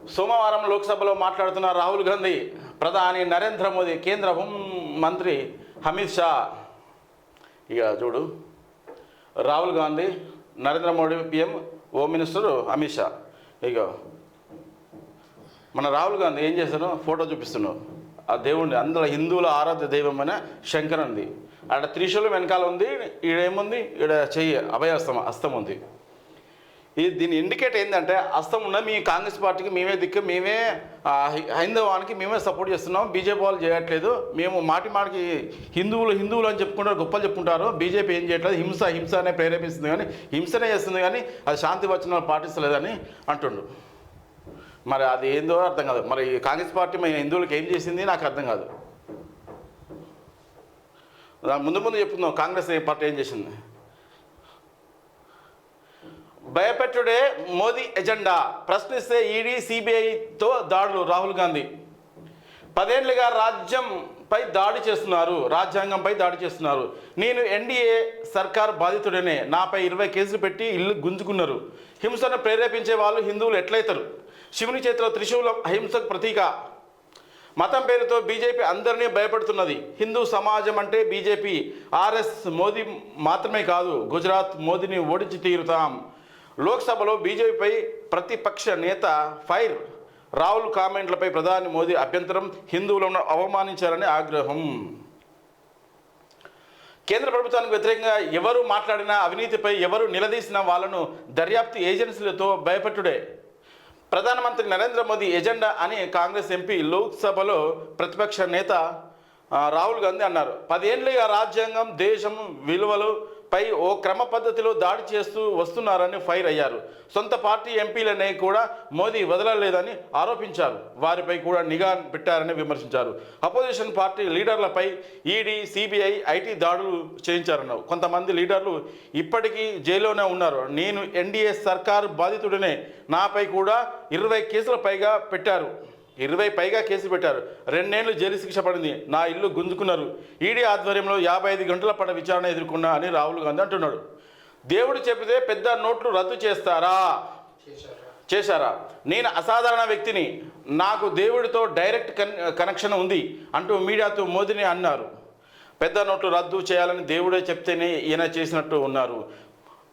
సోమవారం లోక్సభలో మాట్లాడుతున్న రాహుల్ గాంధీ ప్రధాని నరేంద్ర మోదీ కేంద్ర హోం మంత్రి అమిత్ షా. ఇక చూడు. Rahul Gandhi Narendra Modi PM home minister Amit Shah. ఇక మన రాహుల్ గాంధీ ఏం చేశాను ఫోటో చూపిస్తున్నావు ఆ దేవుడిని అందులో హిందువుల ఆరాధ్య దైవం అయిన శంకర్ ఉంది ఆడ త్రిశూలం వెనకాల ఉంది ఈడేముంది ఈడ చెయ్యి అభయస్తం హస్తం ఉంది. ఇది దీని ఇండికేట్ ఏంటంటే అస్తం ఉన్న మీ కాంగ్రెస్ పార్టీకి మేమే దిక్కు మేమే హై- హైందవానికి మేమే సపోర్ట్ చేస్తున్నాం. బీజేపీ వాళ్ళు చేయట్లేదు. మేము మాటి మాటికి హిందువులు హిందువులు అని చెప్పుకుంటారు గొప్పలు చెప్పుకుంటారు. బీజేపీ ఏం చేయట్లేదు. హింస హింస అనే ప్రేరేపిస్తుంది కానీ హింసనే చేస్తుంది కానీ అది శాంతి వచనాలు పాటిస్తలేదని అంటుండు. మరి అది ఏందో అర్థం కాదు. మరి కాంగ్రెస్ పార్టీ మన హిందువులకు ఏం చేసింది? నాకు అర్థం కాదు. ముందు ముందు చెప్పుకుందాం. కాంగ్రెస్ పార్టీ ఏం చేసింది? భయపెట్టుడే మోదీ ఎజెండా. ప్రశ్నిస్తే ఈడీ సిబిఐతో దాడులు. రాహుల్ గాంధీ. పదేళ్ళుగా రాజ్యంపై దాడి చేస్తున్నారు. రాజ్యాంగంపై దాడి చేస్తున్నారు. నేను ఎన్డీఏ సర్కార్ బాధితుడనే. నాపై ఇరవై కేసులు పెట్టి ఇల్లు గుంజుకున్నారు. హింసను ప్రేరేపించే వాళ్ళు హిందువులు ఎట్లయితారు? శివుని చేతిలో త్రిశూలం అహింసకు ప్రతీక. మతం పేరుతో బీజేపీ అందరినీ భయపడుతున్నది. హిందూ సమాజం అంటే బీజేపీ. ఆర్ఎస్ మోదీ మాత్రమే కాదు. గుజరాత్ మోదీని ఓడించి తీరుతాం. లోక్సభలో బీజేపీపై ప్రతిపక్ష నేత ఫైర్ రాహుల్ కామెంట్లపై ప్రధాని మోదీ అభ్యంతరం హిందువులను అవమానించారని ఆగ్రహం. కేంద్ర ప్రభుత్వానికి వ్యతిరేకంగా ఎవరు మాట్లాడినా అవినీతిపై ఎవరు నిలదీసిన వాళ్ళను దర్యాప్తు ఏజెన్సీలతో భయపెట్టుడే. ప్రధానమంత్రి నరేంద్ర మోదీ ఎజెండా అని కాంగ్రెస్ ఎంపీ లోక్సభలో ప్రతిపక్ష నేత రాహుల్ గాంధీ అన్నారు. పదేళ్ళుగా రాజ్యాంగం దేశం విలువలు పై ఓ క్రమ పద్ధతిలో దాడి చేస్తూ వస్తున్నారని ఫైర్ అయ్యారు. సొంత పార్టీ ఎంపీలనే కూడా మోదీ వదలలేదని ఆరోపించారు. వారిపై కూడా నిఘా పెట్టారని విమర్శించారు. అపోజిషన్ పార్టీ లీడర్లపై ఈడీ సిబిఐ ఐటీ దాడులు చేయించారన్నారు. కొంతమంది లీడర్లు ఇప్పటికీ జైల్లోనే ఉన్నారు. నేను ఎన్డీఏ సర్కారు బాధితుడినే. నాపై కూడా ఇరవై కేసుల పైగా పెట్టారు. ఇరవై పైగా కేసులు పెట్టారు. రెండేళ్ళు జైలు శిక్ష పడింది. నా ఇల్లు గుంజుకున్నారు. ఈడీ ఆధ్వర్యంలో యాభై ఐదు గంటల పడ విచారణ ఎదుర్కొన్నా అని రాహుల్ గాంధీ అంటున్నాడు. దేవుడు చెబితే పెద్ద నోట్లు రద్దు చేస్తారా? చేశారా? నేను అసాధారణ వ్యక్తిని. నాకు దేవుడితో డైరెక్ట్ కన్ కనెక్షన్ ఉంది అంటూ మీడియాతో మోదీని అన్నారు. పెద్ద నోట్లు రద్దు చేయాలని దేవుడే చెప్తేనే ఈయన చేసినట్టు ఉన్నారు.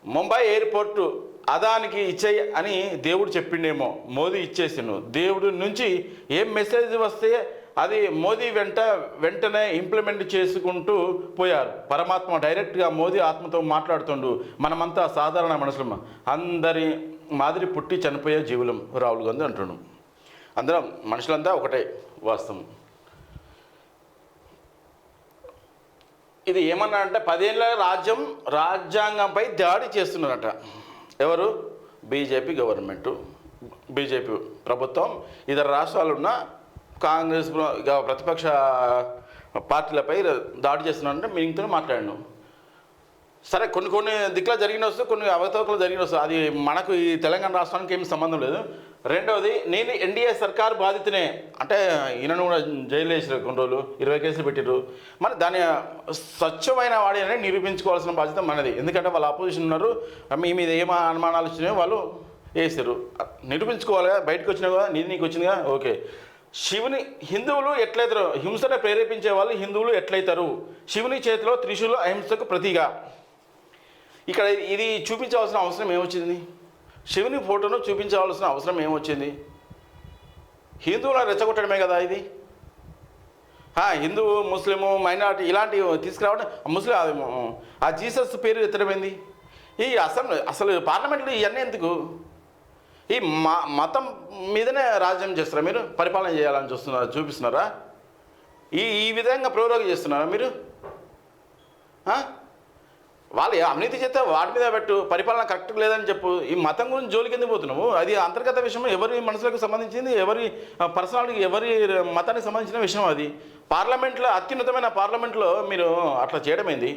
ముంబై ఎయిర్పోర్టు అదానికి ఇచ్చేయి అని దేవుడు చెప్పిండేమో మోదీ ఇచ్చేసిండు. దేవుడి నుంచి ఏం మెసేజ్ వస్తే అది మోదీ వెంట వెంటనే ఇంప్లిమెంట్ చేసుకుంటూ పోయారు. పరమాత్మ డైరెక్ట్గా మోదీ ఆత్మతో మాట్లాడుతుండు. మనమంతా సాధారణ మనుషులం. అందరి మాదిరి పుట్టి చనిపోయే జీవులం రాహుల్ గాంధీ అంటున్నాం అందరం మనుషులంతా ఒకటే వాస్తవం. ఇది ఏమన్నా అంటే పదేళ్ళ రాజ్యం రాజ్యాంగంపై దాడి చేస్తున్నారట. ఎవరు? BJP government. బీజేపీ ప్రభుత్వం. ఇతర రాష్ట్రాలున్న కాంగ్రెస్ ప్రతిపక్ష పార్టీలపై దాడి చేస్తున్నారంటే మీతో మాట్లాడినాం. సరే కొన్ని కొన్ని దిక్కులో జరిగిన వస్తే కొన్ని అవతవకలు జరిగిన వస్తుంది అది మనకు ఈ తెలంగాణ రాష్ట్రానికి ఏమి సంబంధం లేదు. రెండవది నేను ఎన్డీఏ సర్కార్ బాధితునే. అంటే ఈయనను కూడా జైలు వేసారు కొన్ని రోజులు ఇరవై కేసులు పెట్టారు మరి దాని స్వచ్ఛమైన వాడి అనేది నిరూపించుకోవాల్సిన బాధ్యత మనది. ఎందుకంటే వాళ్ళు అపోజిషన్ ఉన్నారు. మీ మీద ఏం అనుమానాలు వచ్చినాయో వాళ్ళు వేసారు నిరూపించుకోవాలి బయటకు వచ్చినా కదా నీది నీకు వచ్చిందిగా ఓకే. శివుని హిందువులు ఎట్లయితారు హింసను ప్రేరేపించే వాళ్ళు హిందువులు ఎట్లయితారు? శివుని చేతిలో త్రిశూలు అహింసకు ప్రతిగా ఇక్కడ ఇది చూపించవలసిన అవసరం ఏమొచ్చింది? శివుని ఫోటోను చూపించవలసిన అవసరం ఏమొచ్చింది? హిందువులను రెచ్చగొట్టడమే కదా ఇది? హిందూ ముస్లిము మైనార్టీ ఇలాంటివి తీసుకురావడం ముస్లిం అది, ఆ జీసస్ పేరు ఎత్తడమైంది? ఈ అసెంబ్లీ అసలు పార్లమెంట్లో ఇవన్నీ ఎందుకు? ఈ మతం మీదనే రాజ్యం చేస్తారా మీరు? పరిపాలన చేయాలని చూస్తున్నారా చూపిస్తున్నారా? ఈ ఈ విధంగా ప్రోరోగ చేస్తున్నారా మీరు? వాళ్ళు అవినీతి చేస్తే వాటి మీద పెట్టు పరిపాలన కరెక్ట్ లేదని చెప్పు. ఈ మతం గురించి జోలికి ఎందుకు పోతున్నావు? అది అంతర్గత విషయం ఎవరి మనసులకు సంబంధించింది? ఎవరి పర్సనాలిటీ ఎవరి మతానికి సంబంధించిన విషయం అది? పార్లమెంట్లో అత్యున్నతమైన పార్లమెంట్లో మీరు అట్లా చేయడమైంది